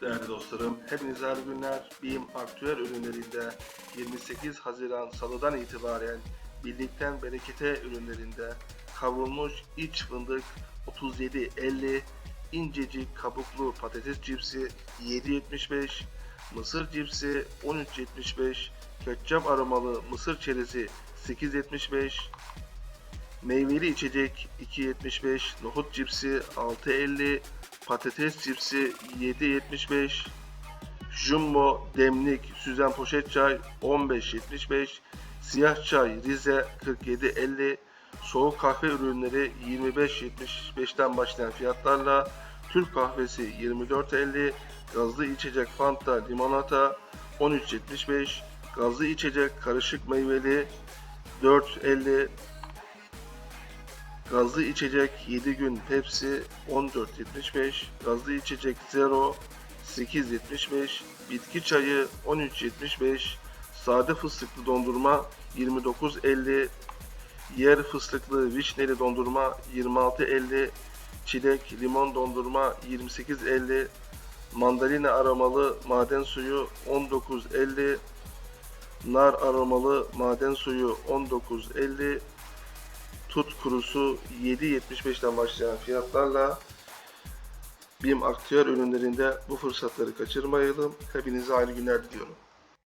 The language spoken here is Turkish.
Değerli dostlarım, hepinize hayırlı günler. BİM aktüel ürünlerinde 28 Haziran Salı'dan itibaren birlikten berekete ürünlerinde kavrulmuş iç fındık 37.50, incecik kabuklu patates cipsi 7.75, mısır cipsi 13.75, ketçap aromalı mısır çerezi 8.75, Meyveli içecek 2.75, nohut cipsi 6.50, patates cipsi 7.75, jumbo demlik süzen poşet çay 15.75, siyah çay Rize 47.50, soğuk kahve ürünleri 25.75'ten başlayan fiyatlarla Türk kahvesi 24.50, gazlı içecek Fanta limonata 13.75, gazlı içecek karışık meyveli 4.50, Gazlı içecek 7 gün Pepsi 14.75, gazlı içecek Zero 8.75, bitki çayı 13.75, sade fıstıklı dondurma 29.50, yer fıstıklı vişneli dondurma 26.50, çilek limon dondurma 28.50, mandalina aromalı maden suyu 19.50, nar aromalı maden suyu 19.50, tut kurusu 7.75'ten başlayan fiyatlarla BİM aktüel ürünlerinde bu fırsatları kaçırmayalım. Hepinize hayırlı günler diliyorum.